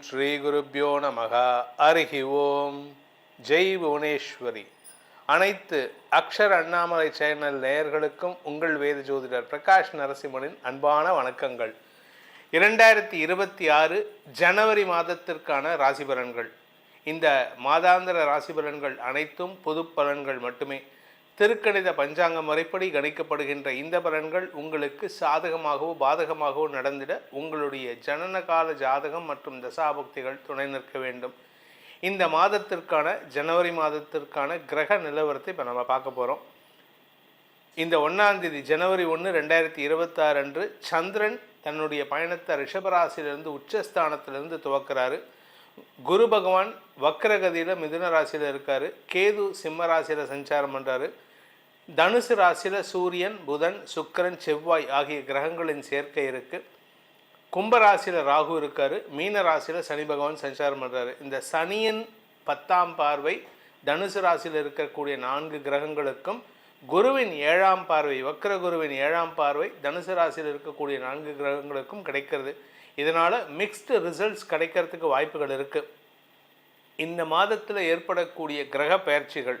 ஸ்ரீ குருப்பியோ நமக. அருகி ஓம். ஜெய் புவனேஸ்வரி. அனைத்து அக்ஷர் அண்ணாமலை சேனல் நேயர்களுக்கும் உங்கள் வேத ஜோதிடர் பிரகாஷ் நரசிம்மனின் அன்பான வணக்கங்கள். இரண்டாயிரத்தி இருபத்தி ஆறு ஜனவரி மாதத்திற்கான ராசி பலன்கள் இந்த மாதாந்திர ராசி பலன்கள் அனைத்தும் பொது பலன்கள் மட்டுமே. திருக்கணித பஞ்சாங்க முறைப்படி கணிக்கப்படுகின்ற இந்த பலன்கள் உங்களுக்கு சாதகமாகவோ பாதகமாகவோ நடந்திட உங்களுடைய ஜனன கால ஜாதகம் மற்றும் தசாபக்திகள் துணை நிற்க வேண்டும். இந்த மாதத்திற்கான ஜனவரி மாதத்திற்கான கிரக நிலவரத்தை இப்போ நம்ம பார்க்க போகிறோம் இந்த ஒன்றாம் தேதி ஜனவரி ஒன்று ரெண்டாயிரத்தி இருபத்தாறு அன்று சந்திரன் தன்னுடைய பயணத்தை ரிஷபராசியிலிருந்து உச்சஸ்தானத்திலிருந்து துவக்கிறாரு. குரு பகவான் வக்ரகதியில் மிதுன ராசியில் இருக்கார். கேது சிம்ம ராசியில் சஞ்சாரம் பண்ணுறாரு தனுசு ராசியில் சூரியன் புதன் சுக்கிரன் செவ்வாய் ஆகிய கிரகங்களின் சேர்க்கை இருக்குது கும்பராசியில் ராகு இருக்கார். மீன ராசியில் சனி பகவான் சஞ்சாரம் பண்ணுறாரு இந்த சனியின் பத்தாம் பார்வை தனுசு ராசியில் இருக்கக்கூடிய நான்கு கிரகங்களுக்கும் குருவின் ஏழாம் பார்வை வக்ர குருவின் ஏழாம் பார்வை தனுசு ராசியில் இருக்கக்கூடிய நான்கு கிரகங்களுக்கும் கிடைக்கிறது. இதனால் மிக்ஸ்டு ரிசல்ட்ஸ் கிடைக்கிறதுக்கு வாய்ப்புகள் இருக்குது இந்த மாதத்தில் ஏற்படக்கூடிய கிரக பயிற்சிகள்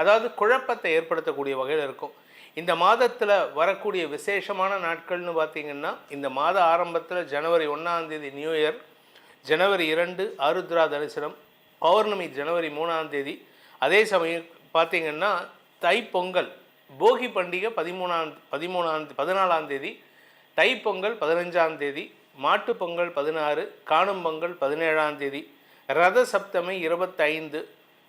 அதாவது குழப்பத்தை ஏற்படுத்தக்கூடிய வகையில் இருக்கும். இந்த மாதத்தில் வரக்கூடிய விசேஷமான நாட்கள்னு பார்த்தீங்கன்னா இந்த மாத ஆரம்பத்தில் ஜனவரி ஒன்றாம் தேதி நியூ இயர் ஜனவரி இரண்டு ஆருத்ரா தரிசனம் பௌர்ணமி ஜனவரி மூணாம் தேதி. அதே சமயம் பார்த்தீங்கன்னா தைப்பொங்கல் போகி பண்டிகை பதிமூணாம் பதிமூணாம் பதினாலாம் தேதி தைப்பொங்கல் பதினஞ்சாம் தேதி மாட்டுப்பொங்கல் பதினாறு காணும் பொங்கல் பதினேழாம் தேதி ரத சப்தமி இருபத்தைந்து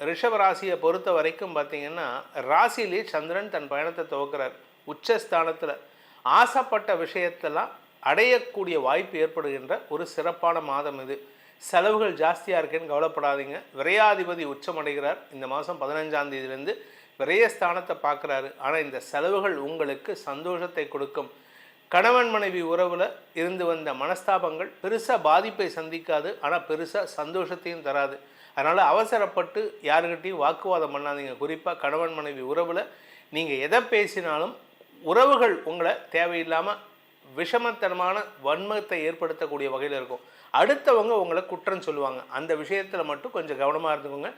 ரிஷப ராசியை பொறுத்த வரைக்கும் பார்த்தீங்கன்னா ராசியிலே சந்திரன் தன் பயணத்தை துவக்கிறார். உச்சஸ்தானத்தில் ஆசைப்பட்ட விஷயத்தெல்லாம் அடையக்கூடிய வாய்ப்பு ஏற்படுகின்ற ஒரு சிறப்பான மாதம் இது. செலவுகள் ஜாஸ்தியாக இருக்கேன்னு கவலைப்படாதீங்க. விரையாதிபதி உச்சமடைகிறார். இந்த மாதம் பதினஞ்சாம் தேதியிலேருந்து விரயஸ்தானத்தை பார்க்குறாரு. ஆனால் இந்த செலவுகள் உங்களுக்கு சந்தோஷத்தை கொடுக்கும். கணவன் மனைவி உறவில் இருந்து வந்த மனஸ்தாபங்கள் பெருசாக பாதிப்பை சந்திக்காது. ஆனால் பெருசாக சந்தோஷத்தையும் தராது. அதனால் அவசரப்பட்டு யாருக்கிட்டையும் வாக்குவாதம் பண்ணாதீங்க. குறிப்பாக கணவன் மனைவி உறவில் நீங்கள் எதை பேசினாலும் உறவுகள் உங்களை தேவையில்லாமல் விஷமத்தனமான வன்மத்தை ஏற்படுத்தக்கூடிய வகையில் இருக்கும். அடுத்தவங்க உங்களை குற்றம் சொல்லுவாங்க. அந்த விஷயத்தில் மட்டும் கொஞ்சம் கவனமாக இருந்துக்கோங்க.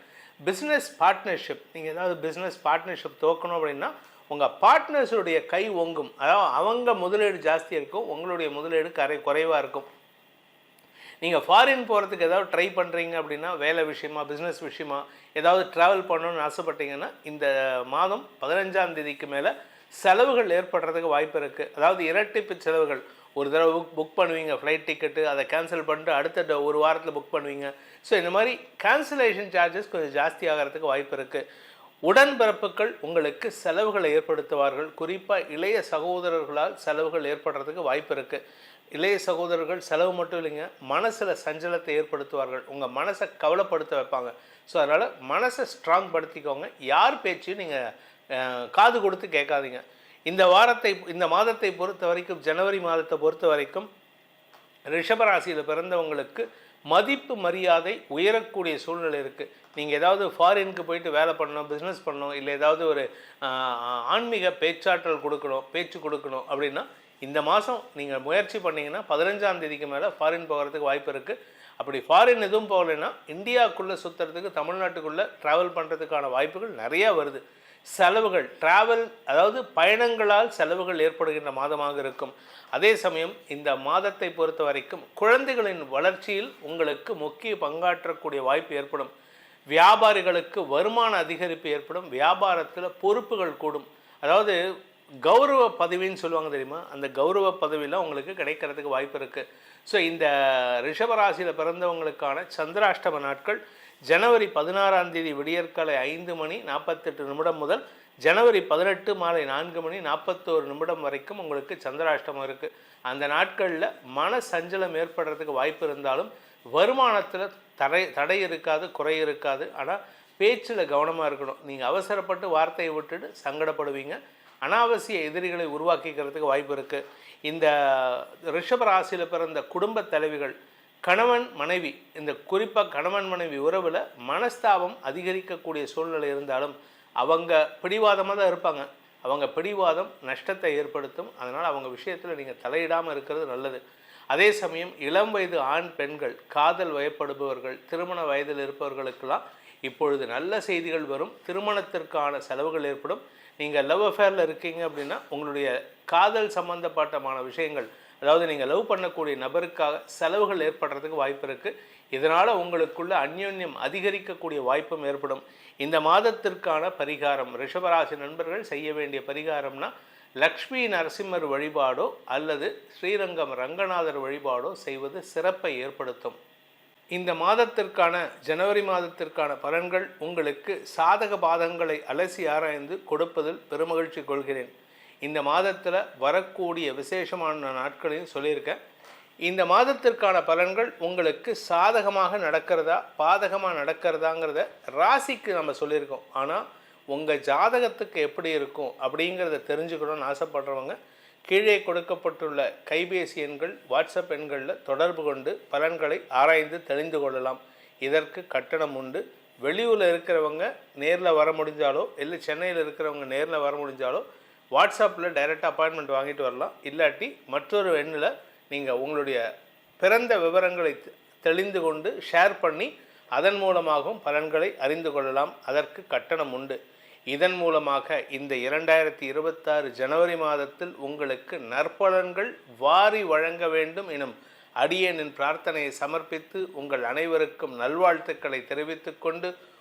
பிஸ்னஸ் பார்ட்னர்ஷிப் நீங்கள் ஏதாவது பிஸ்னஸ் பார்ட்னர்ஷிப் துவக்கணும் அப்படின்னா உங்கள் பார்ட்னர்ஸுடைய கை ஒங்கும் அதாவது அவங்க முதலீடு ஜாஸ்தி இருக்கும் உங்களுடைய முதலீடு கரை குறைவாக இருக்கும். நீங்கள் ஃபாரின் போகிறதுக்கு ஏதாவது ட்ரை பண்ணுறீங்க அப்படின்னா வேலை விஷயமா பிஸ்னஸ் விஷயமா ஏதாவது ட்ராவல் பண்ணணும்னு ஆசைப்பட்டீங்கன்னா இந்த மாதம் பதினஞ்சாம் தேதிக்கு மேலே செலவுகள் ஏற்படுறதுக்கு வாய்ப்பு இருக்குது அதாவது இரட்டிப்பு செலவுகள். ஒரு தடவை புக் புக் பண்ணுவீங்க ஃப்ளைட் டிக்கெட்டு அதை கேன்சல் பண்ணிட்டு அடுத்த ட- ஒரு வாரத்தில் புக் பண்ணுவீங்க. ஸோ இந்த மாதிரி கேன்சலேஷன் சார்ஜஸ் கொஞ்சம் ஜாஸ்தி ஆகிறதுக்கு வாய்ப்பு இருக்குது உடன்பிறப்புகள் உங்களுக்கு செலவுகளை ஏற்படுத்துவார்கள். குறிப்பாக இளைய சகோதரர்களால் செலவுகள் ஏற்படுறதுக்கு வாய்ப்பு இருக்குது இளைய சகோதரர்கள் செலவு மட்டும் இல்லைங்க மனசில் சஞ்சலத்தை ஏற்படுத்துவார்கள். உங்கள் மனசை கவலைப்படுத்த வைப்பாங்க. ஸோ அதனால் மனசை ஸ்ட்ராங் படுத்திக்கோங்க. யார் பேச்சையும் நீங்கள் காது கொடுத்து கேட்காதீங்க. இந்த வாரத்தை இந்த மாதத்தை பொறுத்த வரைக்கும் ஜனவரி மாதத்தை பொறுத்த வரைக்கும் ரிஷபராசியில் பிறந்தவங்களுக்கு மதிப்பு மரியாதை உயரக்கூடிய சூழ்நிலை இருக்குது நீங்கள் ஏதாவது ஃபாரினுக்கு போயிட்டு வேலை பண்ணணும் பிஸ்னஸ் பண்ணணும் இல்லை ஏதாவது ஒரு ஆன்மீக பேச்சாற்றல் கொடுக்கணும் பேச்சு கொடுக்கணும் அப்படின்னா இந்த மாதம் நீங்கள் முயற்சி பண்ணிங்கன்னா பதினஞ்சாம் தேதிக்கு மேலே ஃபாரின் போகிறதுக்கு வாய்ப்பு இருக்குது அப்படி ஃபாரின் எதுவும் போகலைன்னா இந்தியாவுக்குள்ளே சுற்றுறதுக்கு தமிழ்நாட்டுக்குள்ளே ட்ராவல் பண்ணுறதுக்கான வாய்ப்புகள் நிறையா வருது. செலவுகள் டிராவல் அதாவது பயணங்களால் செலவுகள் ஏற்படுகின்ற மாதமாக இருக்கும். அதே சமயம் இந்த மாதத்தை பொறுத்த வரைக்கும் குழந்தைகளின் வளர்ச்சியில் உங்களுக்கு முக்கிய பங்காற்றக்கூடிய வாய்ப்பு ஏற்படும். வியாபாரிகளுக்கு வருமான அதிகரிப்பு ஏற்படும். வியாபாரத்தில் பொறுப்புகள் கூடும். அதாவது கௌரவ பதவின்னு சொல்லுவாங்க தெரியுமா? அந்த கௌரவ பதவியெலாம் உங்களுக்கு கிடைக்கிறதுக்கு வாய்ப்பு இருக்குது ஸோ இந்த ரிஷபராசியில் பிறந்தவங்களுக்கான சந்திராஷ்டம நாட்கள் ஜனவரி பதினாறாம் தேதி விடியற்காலை ஐந்து மணி நாற்பத்தெட்டு நிமிடம் முதல் ஜனவரி பதினெட்டு மாலை நான்கு மணி நாற்பத்தோரு நிமிடம் வரைக்கும் உங்களுக்கு சந்திராஷ்டமம் இருக்குது அந்த நாட்களில் மன சஞ்சலம் ஏற்படுறதுக்கு வாய்ப்பு இருந்தாலும் வருமானத்தில் தடை தடை இருக்காது குறை இருக்காது. ஆனால் பேச்சில் கவனமாக இருக்கணும். நீங்கள் அவசரப்பட்டு வார்த்தையை விட்டுட்டு சங்கடப்படுவீங்க. அனாவசிய எதிரிகளை உருவாக்கிக்கிறதுக்கு வாய்ப்பு இருக்குது இந்த ரிஷப ராசியில் பிறந்த குடும்ப தலைவிகள் கணவன் மனைவி இந்த குறிப்பாக கணவன் மனைவி உறவில் மனஸ்தாபம் அதிகரிக்கக்கூடிய சூழ்நிலை இருந்தாலும் அவங்க பிடிவாதமாக தான் இருப்பாங்க. அவங்க பிடிவாதம் நஷ்டத்தை ஏற்படுத்தும். அதனால் அவங்க விஷயத்தில் நீங்கள் தலையிடாமல் இருக்கிறது நல்லது. அதே சமயம் இளம் வயது ஆண் பெண்கள் காதல் வயப்படுபவர்கள் திருமண வயதில் இருப்பவர்களுக்கெல்லாம் இப்பொழுது நல்ல செய்திகள் வரும். திருமணத்திற்கான செலவுகள் ஏற்படும். நீங்கள் லவ் அஃபேரில் இருக்கீங்க அப்படின்னா உங்களுடைய காதல் சம்பந்தப்பட்டமான விஷயங்கள் அதாவது நீங்கள் லவ் பண்ணக்கூடிய நபருக்காக செலவுகள் ஏற்படுறதுக்கு வாய்ப்பு இருக்குது இதனால் உங்களுக்குள்ள அந்யோன்யம் அதிகரிக்கக்கூடிய வாய்ப்பும் ஏற்படும். இந்த மாதத்திற்கான பரிகாரம் ரிஷபராசி நண்பர்கள் செய்ய வேண்டிய பரிகாரம்னா லக்ஷ்மி நரசிம்மர் வழிபாடோ அல்லது ஸ்ரீரங்கம் ரங்கநாதர் வழிபாடோ செய்வது சிறப்பை ஏற்படுத்தும். இந்த மாதத்திற்கான ஜனவரி மாதத்திற்கான பலன்கள் உங்களுக்கு சாதக பாதங்களை அலசி ஆராய்ந்து கொடுப்பதில் பெருமகிழ்ச்சி கொள்கிறேன். இந்த மாதத்தில் வரக்கூடிய விசேஷமான நாட்களையும் சொல்லியிருக்கேன். இந்த மாதத்திற்கான பலன்கள் உங்களுக்கு சாதகமாக நடக்கிறதா பாதகமாக நடக்கிறதாங்கிறத ராசிக்கு நம்ம சொல்லியிருக்கோம். ஆனால் உங்கள் ஜாதகத்துக்கு எப்படி இருக்கும் அப்படிங்கிறத தெரிஞ்சுக்கணும்னு ஆசைப்படுறவங்க கீழே கொடுக்கப்பட்டுள்ள கைபேசி எண்கள் வாட்ஸ்அப் எண்களில் தொடர்பு கொண்டு பலன்களை ஆராய்ந்து தெரிந்து கொள்ளலாம். இதற்கு கட்டணம் உண்டு. வெளியூரில் இருக்கிறவங்க நேரில் வர முடிஞ்சாலோ இல்லை சென்னையில் இருக்கிறவங்க நேரில் வர முடிஞ்சாலோ வாட்ஸ்அப்பில் டைரெக்டாக அப்பாயின்மெண்ட் வாங்கிட்டு வரலாம். இல்லாட்டி மற்றொரு எண்ணில் நீங்கள் உங்களுடைய பிறந்த விவரங்களை தெ- தெளிந்து கொண்டு ஷேர் பண்ணி அதன் மூலமாகவும் பலன்களை அறிந்து கொள்ளலாம். அதற்கு கட்டணம் உண்டு. இதன் மூலமாக இந்த இரண்டாயிரத்தி இருபத்தாறு ஜனவரி மாதத்தில் உங்களுக்கு நற்பலன்கள் வாரி வழங்க வேண்டும் எனும் அடியேனின் பிரார்த்தனையை சமர்ப்பித்து உங்கள் அனைவருக்கும் நல்வாழ்த்துக்களை தெரிவித்துக்கொண்டு